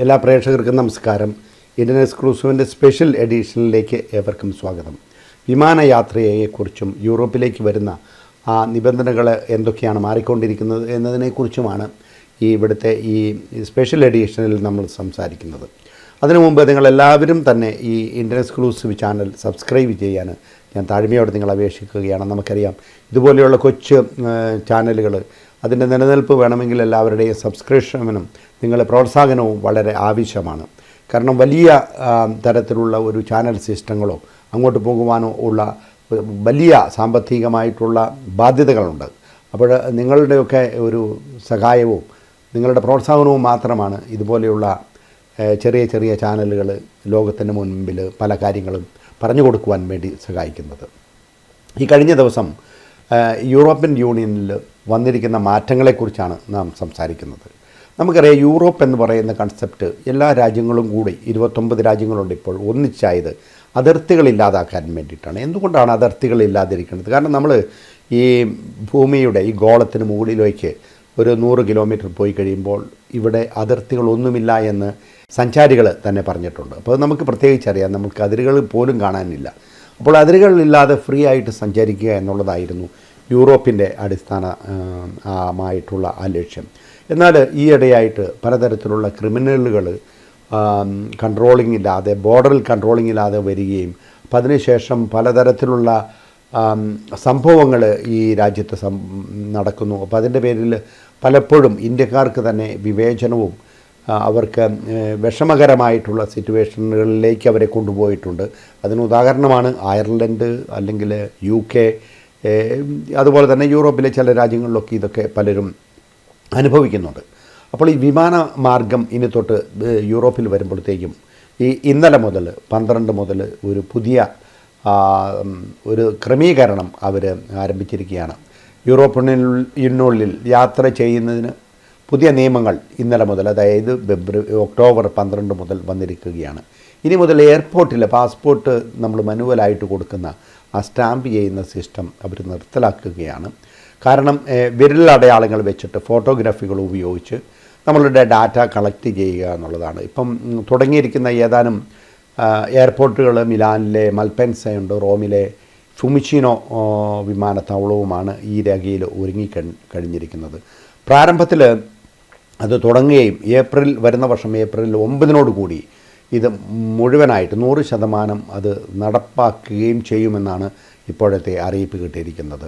എല്ലാ പ്രേക്ഷകർക്കും നമസ്കാരം. ഇന്ത്യൻ എക്സ്ക്ലൂസീവിന്റെ സ്പെഷ്യൽ എഡിഷനിലേക്ക് ഏവർക്കും സ്വാഗതം. വിമാനയാത്രയെക്കുറിച്ചും യൂറോപ്പിലേക്ക് വരുന്ന ആ നിബന്ധനകൾ എന്തൊക്കെയാണ് മാറിക്കൊണ്ടിരിക്കുന്നത് എന്നതിനെക്കുറിച്ചുമാണ് ഈ ഇവിടുത്തെ ഈ സ്പെഷ്യൽ എഡിഷനിൽ നമ്മൾ സംസാരിക്കുന്നത്. അതിനു മുമ്പ് നിങ്ങളെല്ലാവരും തന്നെ ഈ ഇന്ത്യൻ എക്സ്ക്ലൂസീവ് ചാനൽ സബ്സ്ക്രൈബ് ചെയ്യാൻ ഞാൻ താഴ്മയോടെ നിങ്ങൾ അപേക്ഷിക്കുകയാണ്. നമുക്കറിയാം ഇതുപോലെയുള്ള കൊച്ചു ചാനലുകൾ അതിന്റെ നിലനിൽപ്പ് വേണമെങ്കിൽ എല്ലാവരുടെയും സബ്സ്ക്രിപ്ഷനും നിങ്ങളുടെ പ്രോത്സാഹനവും വളരെ ആവശ്യമാണ്. കാരണം വലിയ തരത്തിലുള്ള ഒരു ചാനൽ സിസ്റ്റങ്ങളോ അങ്ങോട്ട് പോകുവാനോ ഉള്ള വലിയ സാമ്പത്തികമായിട്ടുള്ള ബാധ്യതകളുണ്ട്. അപ്പോൾ നിങ്ങളുടെയൊക്കെ ഒരു സഹായവും നിങ്ങളുടെ പ്രോത്സാഹനവും മാത്രമാണ് ഇതുപോലെയുള്ള ചെറിയ ചെറിയ ചാനലുകൾ ലോകത്തിന് മുൻപിൽ പല കാര്യങ്ങളും പറഞ്ഞു കൊടുക്കുവാൻ വേണ്ടി സഹായിക്കുന്നത്. ഈ കഴിഞ്ഞ ദിവസം യൂറോപ്യൻ യൂണിയനിൽ വന്നിരിക്കുന്ന മാറ്റങ്ങളെക്കുറിച്ചാണ് നാം സംസാരിക്കുന്നത്. നമുക്കറിയാം യൂറോപ്പ് എന്ന് പറയുന്ന കൺസെപ്റ്റ് എല്ലാ രാജ്യങ്ങളും കൂടി ഇരുപത്തൊമ്പത് രാജ്യങ്ങളുണ്ട് ഇപ്പോൾ ഒന്നിച്ചായത് അതിർത്തികളില്ലാതാക്കാൻ വേണ്ടിയിട്ടാണ്. എന്തുകൊണ്ടാണ് അതിർത്തികളില്ലാതിരിക്കുന്നത് കാരണം നമ്മൾ ഈ ഭൂമിയുടെ ഈ ഗോളത്തിന് മുകളിലേക്ക് ഒരു നൂറ് കിലോമീറ്റർ പോയി കഴിയുമ്പോൾ ഇവിടെ അതിർത്തികളൊന്നുമില്ല എന്ന് സഞ്ചാരികൾ തന്നെ പറഞ്ഞിട്ടുണ്ട്. അപ്പോൾ നമുക്ക് പ്രത്യേകിച്ച് അറിയാം നമുക്ക് അതിരുകൾ പോലും കാണാനില്ല. അപ്പോൾ അതിരുകളില്ലാതെ ഫ്രീ ആയിട്ട് സഞ്ചരിക്കുക എന്നുള്ളതായിരുന്നു യൂറോപ്പിന്റെ അടിസ്ഥാന ആ, ആ, ലക്ഷ്യം. എന്നാൽ ഈയിടെയായിട്ട് പലതരത്തിലുള്ള ക്രിമിനലുകൾ കൺട്രോളിംഗ് ഇല്ലാതെ ബോർഡറിൽ കൺട്രോളിംഗ് ഇല്ലാതെ വരികയും അപ്പം അതിനുശേഷം പലതരത്തിലുള്ള സംഭവങ്ങൾ ഈ രാജ്യത്ത് നടക്കുന്നു. അപ്പോൾ അതിന്റെ പേരിൽ പലപ്പോഴും ഇന്ത്യക്കാർക്ക് തന്നെ വിവേചനവും അവർക്ക് വിഷമകരമായിട്ടുള്ള സിറ്റുവേഷനുകളിലേക്ക് അവരെ കൊണ്ടുപോയിട്ടുണ്ട്. അതിന് ഉദാഹരണമാണ് അയർലൻഡ് അല്ലെങ്കിൽ യു കെ അതുപോലെ തന്നെ യൂറോപ്പിലെ ചില രാജ്യങ്ങളിലൊക്കെ ഇതൊക്കെ പലരും അനുഭവിക്കുന്നുണ്ട്. അപ്പോൾ ഈ വിമാന മാർഗം ഇനി തൊട്ട് യൂറോപ്പിൽ വരുമ്പോഴത്തേക്കും ഈ ഇന്നലെ മുതൽ പന്ത്രണ്ട് മുതൽ ഒരു പുതിയ ഒരു ക്രമീകരണം അവർ ആരംഭിച്ചിരിക്കുകയാണ്. യൂറോപ്പിനുള്ളിൽ യാത്ര ചെയ്യുന്നതിന് പുതിയ നിയമങ്ങൾ ഇന്നലെ മുതൽ അതായത് ഫെബ്രുവരി ഒക്ടോബർ പന്ത്രണ്ട് മുതൽ വന്നിരിക്കുകയാണ്. ഇനി മുതൽ എയർപോർട്ടിൽ പാസ്പോർട്ട് നമ്മൾ മനുവലായിട്ട് കൊടുക്കുന്ന ആ സ്റ്റാമ്പ് ചെയ്യുന്ന സിസ്റ്റം അവർ നിർത്തലാക്കുകയാണ്. കാരണം വിരലടയാളങ്ങൾ വെച്ചിട്ട് ഫോട്ടോഗ്രാഫികൾ ഉപയോഗിച്ച് നമ്മളുടെ ഡാറ്റ കളക്ട് ചെയ്യുക എന്നുള്ളതാണ്. ഇപ്പം തുടങ്ങിയിരിക്കുന്ന ഏതാനും എയർപോർട്ടുകൾ മിലാനിലെ മൽപെൻസയുണ്ട് റോമിലെ ഫുമിച്ചിനോ വിമാനത്താവളവുമാണ് ഈ രേഖയിൽ ഒരുങ്ങി കഴി- കഴിഞ്ഞിരിക്കുന്നത്. പ്രാരംഭത്തിൽ അത് തുടങ്ങുകയും ഏപ്രിൽ വരുന്ന വർഷം ഏപ്രിൽ ഒമ്പതിനോട് കൂടി ഇത് മുഴുവനായിട്ട് നൂറ് ശതമാനം അത് നടപ്പാക്കുകയും ചെയ്യുമെന്നാണ് ഇപ്പോഴത്തെ അറിയിപ്പ് കിട്ടിയിരിക്കുന്നത്.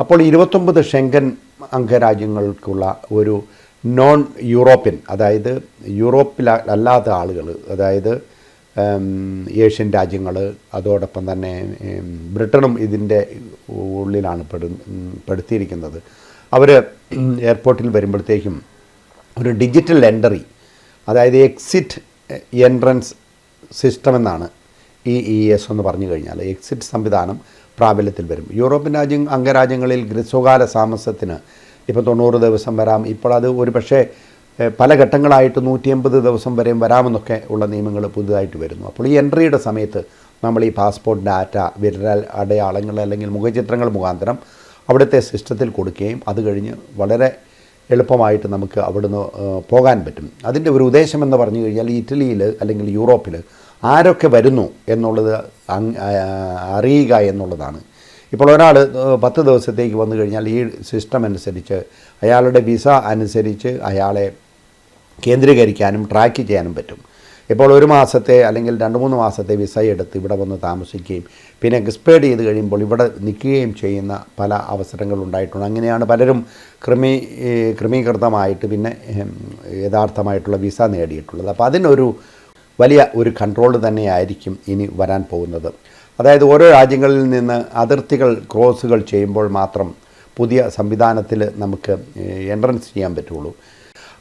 അപ്പോൾ ഇരുപത്തൊമ്പത് ഷെങ്കൻ അംഗരാജ്യങ്ങൾക്കുള്ള ഒരു നോൺ യൂറോപ്യൻ അതായത് യൂറോപ്പിൽ അല്ലാത്ത ആളുകൾ അതായത് ഏഷ്യൻ രാജ്യങ്ങൾ അതോടൊപ്പം തന്നെ ബ്രിട്ടനും ഇതിന്റെ ഉള്ളിലാണ് പെടു പെടുത്തിയിരിക്കുന്നത്. അവർ എയർപോർട്ടിൽ വരുമ്പോഴത്തേക്കും ഒരു ഡിജിറ്റൽ എൻട്രി അതായത് എക്സിറ്റ് എൻട്രൻസ് സിസ്റ്റം എന്നാണ് ഇ ഇ എസ് എന്ന് പറഞ്ഞു കഴിഞ്ഞാൽ എക്സിറ്റ് സംവിധാനം പ്രാബല്യത്തിൽ വരും. യൂറോപ്യൻ രാജ്യ അംഗരാജ്യങ്ങളിൽ ഗ്രസ്വകാല താമസത്തിന് ഇപ്പോൾ തൊണ്ണൂറ് ദിവസം വരാം. ഇപ്പോൾ അത് ഒരു പക്ഷേ പല ഘട്ടങ്ങളായിട്ട് നൂറ്റി എൺപത് ദിവസം വരെയും വരാമെന്നൊക്കെ ഉള്ള നിയമങ്ങൾ പുതുതായിട്ട് വരുന്നു. അപ്പോൾ ഈ എൻട്രിയുടെ സമയത്ത് നമ്മൾ ഈ പാസ്പോർട്ട് ഡാറ്റ വിരൽ അടയാളങ്ങൾ അല്ലെങ്കിൽ മുഖചിത്രങ്ങൾ മുഖാന്തരം അവിടുത്തെ സിസ്റ്റത്തിൽ കൊടുക്കുകയും അത് കഴിഞ്ഞ് വളരെ എളുപ്പമായിട്ട് നമുക്ക് അവിടുന്ന് പോകാൻ പറ്റും. അതിന്റെ ഒരു ഉദ്ദേശം എന്ന് പറഞ്ഞു കഴിഞ്ഞാൽ ഇറ്റലിയിൽ അല്ലെങ്കിൽ യൂറോപ്പിൽ ആരൊക്കെ വരുന്നു എന്നുള്ളത് അറിയുക എന്നുള്ളതാണ്. ഇപ്പോൾ ഒരാൾ പത്ത് ദിവസത്തേക്ക് വന്നു കഴിഞ്ഞാൽ ഈ സിസ്റ്റം അനുസരിച്ച് അയാളുടെ വിസ അനുസരിച്ച് അയാളെ കേന്ദ്രീകരിക്കാനും ട്രാക്ക് ചെയ്യാനും പറ്റും. ഇപ്പോൾ ഒരു മാസത്തെ അല്ലെങ്കിൽ രണ്ട് മൂന്ന് മാസത്തെ വിസ എടുത്ത് ഇവിടെ വന്ന് താമസിക്കുകയും പിന്നെ എക്സ്പേർഡ് ചെയ്ത് കഴിയുമ്പോൾ ഇവിടെ നിൽക്കുകയും ചെയ്യുന്ന പല അവസരങ്ങൾ ഉണ്ടായിട്ടുണ്ട്. അങ്ങനെയാണ് പലരും ക്രമീ ക്രമീകൃതമായിട്ട് പിന്നെ യഥാർത്ഥമായിട്ടുള്ള വിസ നേടിയിട്ടുള്ളത്. അപ്പോൾ അതിനൊരു വലിയ ഒരു കൺട്രോൾ തന്നെയായിരിക്കും ഇനി വരാൻ പോകുന്നത്. അതായത് ഓരോ രാജ്യങ്ങളിൽ നിന്ന് അതിർത്തികൾ ക്രോസുകൾ ചെയ്യുമ്പോൾ മാത്രം പുതിയ സംവിധാനത്തിൽ നമുക്ക് എൻട്രൻസ് ചെയ്യാൻ പറ്റുള്ളൂ.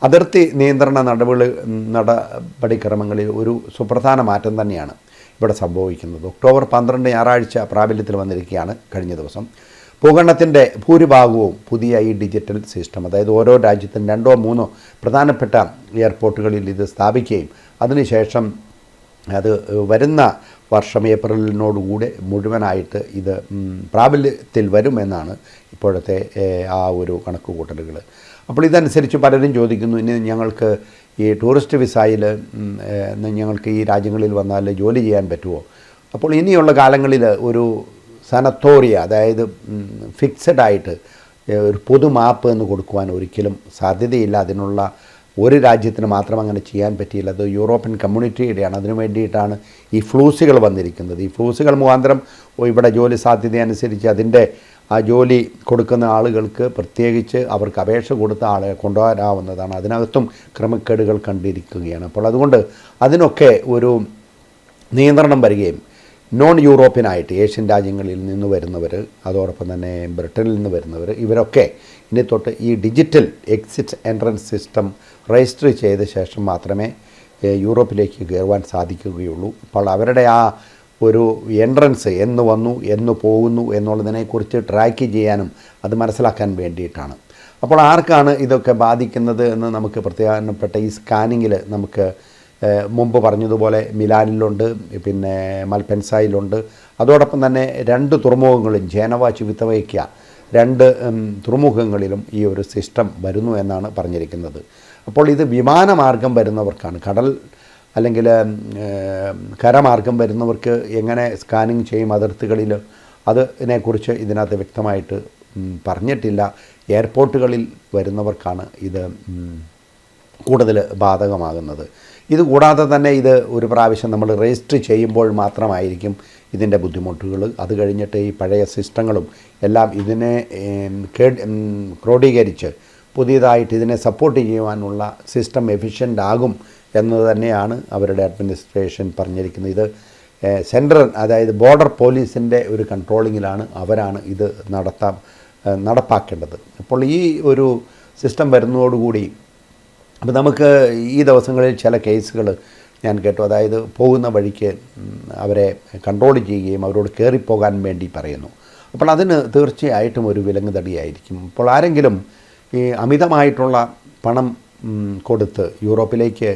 അതിർത്തി നിയന്ത്രണ നടപടി നടപടിക്രമങ്ങളിൽ ഒരു സുപ്രധാന മാറ്റം തന്നെയാണ് ഇവിടെ സംഭവിക്കുന്നത്. ഒക്ടോബർ പന്ത്രണ്ട് ഞായറാഴ്ച പ്രാബല്യത്തിൽ വന്നിരിക്കുകയാണ് കഴിഞ്ഞ ദിവസം. ഭൂഖണ്ഡത്തിന്റെ ഭൂരിഭാഗവും പുതിയ ഈ ഡിജിറ്റൽ സിസ്റ്റം അതായത് ഓരോ രാജ്യത്തും രണ്ടോ മൂന്നോ പ്രധാനപ്പെട്ട എയർപോർട്ടുകളിൽ ഇത് സ്ഥാപിക്കുകയും അതിനുശേഷം അത് വരുന്ന വർഷം ഏപ്രിലിനോടുകൂടെ മുഴുവനായിട്ട് ഇത് പ്രാബല്യത്തിൽ വരുമെന്നാണ് ഇപ്പോഴത്തെ ആ ഒരു കണക്കുകൂട്ടലുകൾ. അപ്പോൾ ഇതനുസരിച്ച് പലരും ചോദിക്കുന്നു ഇനി ഞങ്ങൾക്ക് ഈ ടൂറിസ്റ്റ് വിസയിൽ ഞങ്ങൾക്ക് ഈ രാജ്യങ്ങളിൽ വന്നാൽ ജോലി ചെയ്യാൻ പറ്റുമോ? അപ്പോൾ ഇനിയുള്ള കാലങ്ങളിൽ ഒരു സനത്തോറിയ അതായത് ഫിക്സഡ് ആയിട്ട് ഒരു പൊതു മാപ്പ് എന്ന് കൊടുക്കുവാൻ ഒരിക്കലും സാധ്യതയില്ല. അതിനുള്ള ഒരു രാജ്യത്തിന് മാത്രം അങ്ങനെ ചെയ്യാൻ പറ്റിയില്ല. അത് യൂറോപ്യൻ കമ്മ്യൂണിറ്റിയുടെയാണ്. അതിനു വേണ്ടിയിട്ടാണ് ഈ ഫ്ലൂസുകൾ വന്നിരിക്കുന്നത്. ഈ ഫ്ലൂസുകൾ മുഖാന്തരം ഇവിടെ ജോലി സാധ്യത അനുസരിച്ച് അതിന്റെ ആ ജോലി കൊടുക്കുന്ന ആളുകൾക്ക് പ്രത്യേകിച്ച് അവർക്ക് അപേക്ഷ കൊടുത്ത ആളെ കൊണ്ടുവരാവുന്നതാണ്. അതിനകത്തും ക്രമക്കേടുകൾ കണ്ടിരിക്കുകയാണ്. അപ്പോൾ അതുകൊണ്ട് അതിനൊക്കെ ഒരു നിയന്ത്രണം വരികയും നോൺ യൂറോപ്യനായിട്ട് ഏഷ്യൻ രാജ്യങ്ങളിൽ നിന്ന് വരുന്നവർ അതോടൊപ്പം തന്നെ ബ്രിട്ടനിൽ നിന്ന് വരുന്നവർ ഇവരൊക്കെ ഇനി തൊട്ട് ഈ digital exit entrance system register ചെയ്ത ശേഷം മാത്രമേ യൂറോപ്പിലേക്ക് കയറുവാൻ സാധിക്കുകയുള്ളൂ. അപ്പോൾ അവരുടെ ആ ഒരു എൻട്രൻസ് എന്ന് വന്നു എന്ന് പോകുന്നു എന്നുള്ളതിനെക്കുറിച്ച് ട്രാക്ക് ചെയ്യാനും അത് മനസ്സിലാക്കാൻ വേണ്ടിയിട്ടാണ്. അപ്പോൾ ആർക്കാണ് ഇതൊക്കെ ബാധിക്കുന്നത് എന്ന് നമുക്ക് പ്രധാനപ്പെട്ട ഈ സ്കാനിങ്ങിൽ നമുക്ക് മുമ്പ് പറഞ്ഞതുപോലെ മിലാനിലുണ്ട് പിന്നെ മൽപെൻസായിലുണ്ട്. അതോടൊപ്പം തന്നെ രണ്ട് തുറമുഖങ്ങളും ജേനവ ചുവിത്തവയ്ക്ക രണ്ട് തുറമുഖങ്ങളിലും ഈ ഒരു സിസ്റ്റം വരുന്നു എന്നാണ് പറഞ്ഞിരിക്കുന്നത്. അപ്പോൾ ഇത് വിമാനമാർഗം വരുന്നവർക്കാണ്. കടൽ അല്ലെങ്കിൽ കരമാർഗം വരുന്നവർക്ക് എങ്ങനെ സ്കാനിങ് ചെയ്യും അതിർത്തികളിൽ? അതിനെക്കുറിച്ച് ഇതിനകത്ത് വ്യക്തമായിട്ട് പറഞ്ഞിട്ടില്ല. എയർപോർട്ടുകളിൽ വരുന്നവർക്കാണ് ഇത് കൂടുതൽ ബാധകമാകുന്നത്. ഇതുകൂടാതെ തന്നെ ഇത് ഒരു പ്രാവശ്യം നമ്മൾ രജിസ്റ്റർ ചെയ്യുമ്പോൾ മാത്രമായിരിക്കും ഇതിന്റെ ബുദ്ധിമുട്ടുകൾ. അത് കഴിഞ്ഞിട്ട് ഈ പഴയ സിസ്റ്റങ്ങളും എല്ലാം ഇതിനെ ക്രോഡീകരിച്ച് പുതിയതായിട്ട് ഇതിനെ സപ്പോർട്ട് ചെയ്യുവാനുള്ള സിസ്റ്റം എഫിഷ്യന്റ് ആകും എന്ന് തന്നെയാണ് അവരുടെ അഡ്മിനിസ്ട്രേഷൻ പറഞ്ഞിരിക്കുന്നത്. ഇത് സെൻട്രൽ അതായത് ബോർഡർ പോലീസിന്റെ ഒരു കൺട്രോളിങ്ങിലാണ് അവരാണ് ഇത് നടത്താം നടപ്പാക്കേണ്ടത്. അപ്പോൾ ഈ ഒരു സിസ്റ്റം വരുന്നതോടുകൂടി അപ്പോൾ നമുക്ക് ഈ ദിവസങ്ങളിൽ ചില കേസുകൾ ഞാൻ കേട്ടു. അതായത് പോകുന്ന വഴിക്ക് അവരെ കൺട്രോൾ ചെയ്യുകയും അവരോട് കയറിപ്പോകാൻ വേണ്ടി പറയുന്നു. അപ്പോൾ അതിന് തീർച്ചയായിട്ടും ഒരു വിലങ്ങുതടിയായിരിക്കും അപ്പോൾ ആരെങ്കിലും ഈ അമിതമായിട്ടുള്ള പണം കൊടുത്ത് യൂറോപ്പിലേക്ക്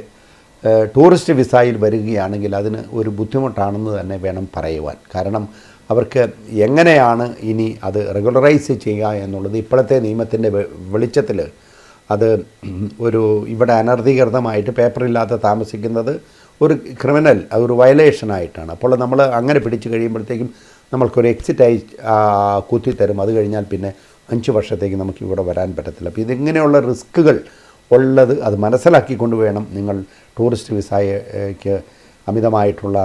ടൂറിസ്റ്റ് വിസയിൽ വരികയാണെങ്കിൽ അതിന് ഒരു ബുദ്ധിമുട്ടാണെന്ന് തന്നെ വേണം പറയുവാൻ. കാരണം അവർക്ക് എങ്ങനെയാണ് ഇനി അത് റെഗുലറൈസ് ചെയ്യുക എന്നുള്ളത് ഇപ്പോഴത്തെ നിയമത്തിന്റെ വെളിച്ചത്തിൽ അത് ഒരു ഇവിടെ അനധികൃതമായിട്ട് പേപ്പറില്ലാതെ താമസിക്കുന്നത് ഒരു ക്രിമിനൽ ഒരു വയലേഷനായിട്ടാണ്. അപ്പോൾ നമ്മൾ അങ്ങനെ പിടിച്ചു കഴിയുമ്പോഴത്തേക്കും നമ്മൾക്കൊരു എക്സിറ്റായി കുത്തിത്തരും. അത് കഴിഞ്ഞാൽ പിന്നെ അഞ്ച് വർഷത്തേക്ക് നമുക്ക് ഇവിടെ വരാൻ പറ്റത്തില്ല. അപ്പോൾ ഇതിങ്ങനെയുള്ള റിസ്ക്കുകൾ ഉള്ളത് അത് മനസ്സിലാക്കിക്കൊണ്ട് വേണം നിങ്ങൾ ടൂറിസ്റ്റ് വിസയ്ക്ക് അമിതമായിട്ടുള്ള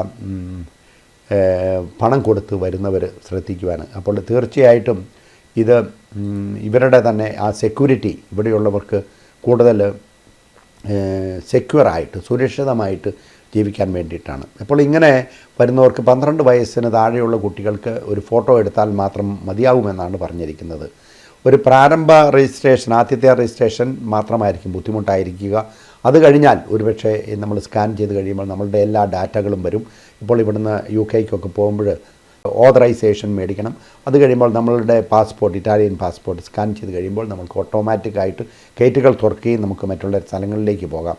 പണം കൊടുത്ത് വരുന്നവർ ശ്രദ്ധിക്കുവാൻ. അപ്പോൾ തീർച്ചയായിട്ടും ഇത് ഇവരുടെ തന്നെ ആ സെക്യൂരിറ്റി ഇവിടെയുള്ളവർക്ക് കൂടുതൽ സെക്യൂറായിട്ട് സുരക്ഷിതമായിട്ട് ജീവിക്കാൻ വേണ്ടിയിട്ടാണ്. അപ്പോൾ ഇങ്ങനെ വരുന്നവർക്ക് പന്ത്രണ്ട് വയസ്സിന് താഴെയുള്ള കുട്ടികൾക്ക് ഒരു ഫോട്ടോ എടുത്താൽ മാത്രം മതിയാവുമെന്നാണ് പറഞ്ഞിരിക്കുന്നത്. ഒരു പ്രാരംഭ രജിസ്ട്രേഷൻ ആദ്യത്തെ രജിസ്ട്രേഷൻ മാത്രമായിരിക്കും ബുദ്ധിമുട്ടായിരിക്കുക. അത് കഴിഞ്ഞാൽ ഒരുപക്ഷെ നമ്മൾ സ്കാൻ ചെയ്ത് കഴിയുമ്പോൾ നമ്മളുടെ എല്ലാ ഡാറ്റകളും വരും. ഇപ്പോൾ ഇവിടുന്ന് യു കെക്കൊക്കെ പോകുമ്പോൾ ഓതറൈസേഷൻ മേടിക്കണം. അത് കഴിയുമ്പോൾ നമ്മളുടെ പാസ്പോർട്ട് ഇറ്റാലിയൻ പാസ്പോർട്ട് സ്കാൻ ചെയ്ത് കഴിയുമ്പോൾ നമുക്ക് ഓട്ടോമാറ്റിക്കായിട്ട് ഗേറ്റുകൾ തുറക്കുകയും നമുക്ക് മറ്റുള്ള സ്ഥലങ്ങളിലേക്ക് പോകാം.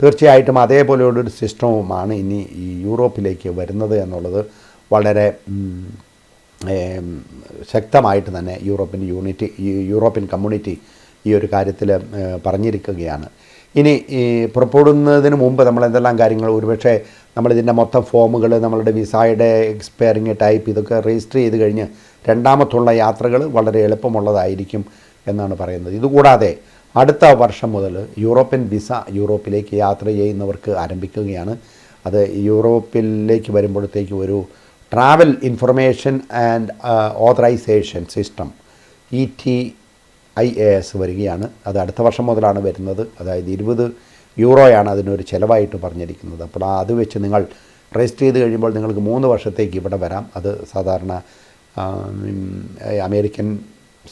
തീർച്ചയായിട്ടും അതേപോലെയുള്ളൊരു സിസ്റ്റവുമാണ് ഇനി ഈ യൂറോപ്പിലേക്ക് വരുന്നത് എന്നുള്ളത് വളരെ ശക്തമായിട്ട് തന്നെ യൂറോപ്യൻ യൂണിറ്റി യൂറോപ്യൻ കമ്മ്യൂണിറ്റി ഈ ഒരു കാര്യത്തിൽ പറഞ്ഞിരിക്കുകയാണ്. ഇനി പുറപ്പെടുന്നതിന് മുമ്പ് നമ്മൾ എന്തെല്ലാം കാര്യങ്ങൾ ഒരുപക്ഷെ നമ്മളിതിന്റെ മൊത്തം ഫോമുകൾ നമ്മളുടെ വിസയുടെ എക്സ്പയറിങ് ടൈപ്പ് ഇതൊക്കെ രജിസ്റ്റർ ചെയ്ത് കഴിഞ്ഞ് രണ്ടാമത്തുള്ള യാത്രകൾ വളരെ എളുപ്പമുള്ളതായിരിക്കും എന്നാണ് പറയുന്നത്. ഇതുകൂടാതെ അടുത്ത വർഷം മുതൽ യൂറോപ്യൻ വിസ യൂറോപ്പിലേക്ക് യാത്ര ചെയ്യുന്നവർക്ക് ആരംഭിക്കുകയാണ്. അത് യൂറോപ്പിലേക്ക് വരുമ്പോഴത്തേക്ക് ഒരു travel information and authorization system E T I A S വരികയാണ്. അത് അടുത്ത വർഷം മുതലാണ് വരുന്നത്. അതായത് ഇരുപത് യൂറോയാണ് അതിനൊരു ചിലവായിട്ട് പറഞ്ഞിരിക്കുന്നത്. അപ്പോൾ അത് വെച്ച് നിങ്ങൾ രജിസ്റ്റർ ചെയ്ത് കഴിയുമ്പോൾ നിങ്ങൾക്ക് മൂന്ന് വർഷത്തേക്ക് ഇവിടെ വരാം. അത് സാധാരണ അമേരിക്കൻ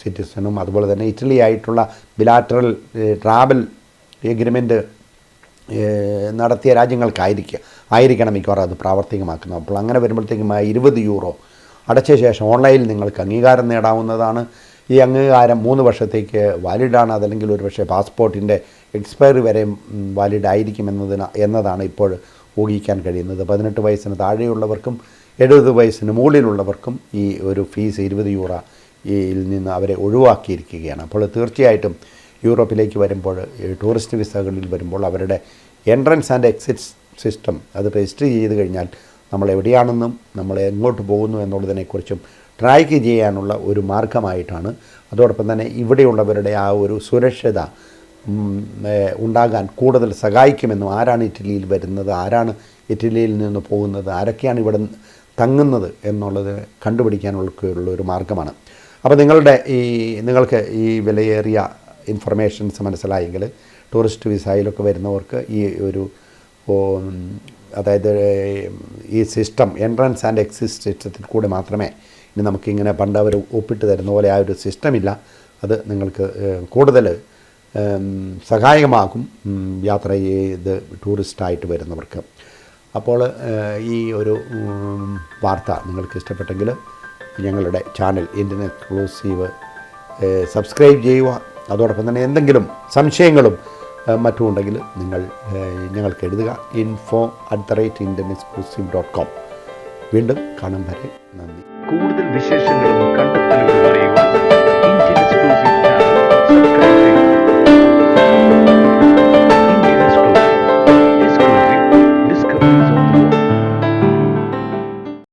സിറ്റിസണും അതുപോലെ തന്നെ ഇറ്റലി ആയിട്ടുള്ള ബിലാറ്ററൽ ട്രാവൽ എഗ്രിമെന്റ് നടത്തിയ രാജ്യങ്ങൾക്കായിരിക്കുക ആയിരിക്കണം മിക്കവാറും അത് പ്രാവർത്തികമാക്കുന്നത്. അപ്പോൾ അങ്ങനെ വരുമ്പോഴത്തേക്കും ഇരുപത് യൂറോ അടച്ച ശേഷം ഓൺലൈനിൽ നിങ്ങൾക്ക് അംഗീകാരം നേടാവുന്നതാണ്. ഈ അംഗീകാരം മൂന്ന് വർഷത്തേക്ക് വാലിഡാണ് അതല്ലെങ്കിൽ ഒരു പക്ഷേ പാസ്പോർട്ടിന്റെ എക്സ്പയറി വരെ വാലിഡ് ആയിരിക്കും എന്നതിന് എന്നതാണ് ഇപ്പോൾ ഊഹിക്കാൻ കഴിയുന്നത്. പതിനെട്ട് വയസ്സിന് താഴെയുള്ളവർക്കും എഴുപത് വയസ്സിന് മുകളിലുള്ളവർക്കും ഈ ഒരു ഫീസ് ഇരുപത് യൂറ യിൽ നിന്ന് അവരെ ഒഴിവാക്കിയിരിക്കുകയാണ്. അപ്പോൾ തീർച്ചയായിട്ടും യൂറോപ്പിലേക്ക് വരുമ്പോൾ ടൂറിസ്റ്റ് വിസകളിൽ വരുമ്പോൾ അവരുടെ എൻട്രൻസ് ആൻഡ് എക്സിറ്റ് സിസ്റ്റം അത് രജിസ്റ്റർ ചെയ്ത് കഴിഞ്ഞാൽ നമ്മൾ എവിടെയാണെന്നും നമ്മൾ എങ്ങോട്ട് പോകുന്നു എന്നുള്ളതിനെക്കുറിച്ചും ട്രാക്ക് ചെയ്യാനുള്ള ഒരു മാർഗമായിട്ടാണ്. അതോടൊപ്പം തന്നെ ഇവിടെയുള്ളവരുടെ ആ ഒരു സുരക്ഷിത ഉണ്ടാകാൻ കൂടുതൽ സഹായിക്കുമെന്നും ആരാണ് ഇറ്റലിയിൽ വരുന്നത് ആരാണ് ഇറ്റലിയിൽ നിന്ന് പോകുന്നത് ആരൊക്കെയാണ് ഇവിടെ തങ്ങുന്നത് എന്നുള്ളത് കണ്ടുപിടിക്കാനുള്ള ഒരു മാർഗമാണ്. അപ്പോൾ നിങ്ങളുടെ ഈ നിങ്ങൾക്ക് ഈ വിലയേറിയ ഇൻഫർമേഷൻസ് മനസ്സിലായെങ്കിൽ ടൂറിസ്റ്റ് വിസയിലൊക്കെ വരുന്നവർക്ക് ഈ ഒരു അതായത് ഈ സിസ്റ്റം എൻട്രൻസ് ആൻഡ് എക്സിസ്റ്റ് സിസ്റ്റത്തിൽ കൂടെ മാത്രമേ ഇനി നമുക്കിങ്ങനെ പണ്ട് അവർ ഒപ്പിട്ട് തരുന്ന പോലെ ആ ഒരു സിസ്റ്റമില്ല അത് നിങ്ങൾക്ക് കൂടുതൽ സഹായകമാകും യാത്ര ചെയ്ത് ടൂറിസ്റ്റായിട്ട് വരുന്നവർക്ക്. അപ്പോൾ ഈ ഒരു വാർത്ത നിങ്ങൾക്ക് ഇഷ്ടപ്പെട്ടെങ്കിൽ ഞങ്ങളുടെ ചാനൽ ഇന്ത്യൻ എക്സ്ക്ലൂസീവ് സബ്സ്ക്രൈബ് ചെയ്യുക. അതോടൊപ്പം തന്നെ എന്തെങ്കിലും സംശയങ്ങളും മറ്റും ഉണ്ടെങ്കിൽ നിങ്ങൾ ഞങ്ങൾക്ക് എഴുതുക. Info at the rate Indian exclusive dot com വീണ്ടും കാണും വരെ. നന്ദി. കൂടുതൽ വിശേഷങ്ങളും കണ്ടെത്തലുകളും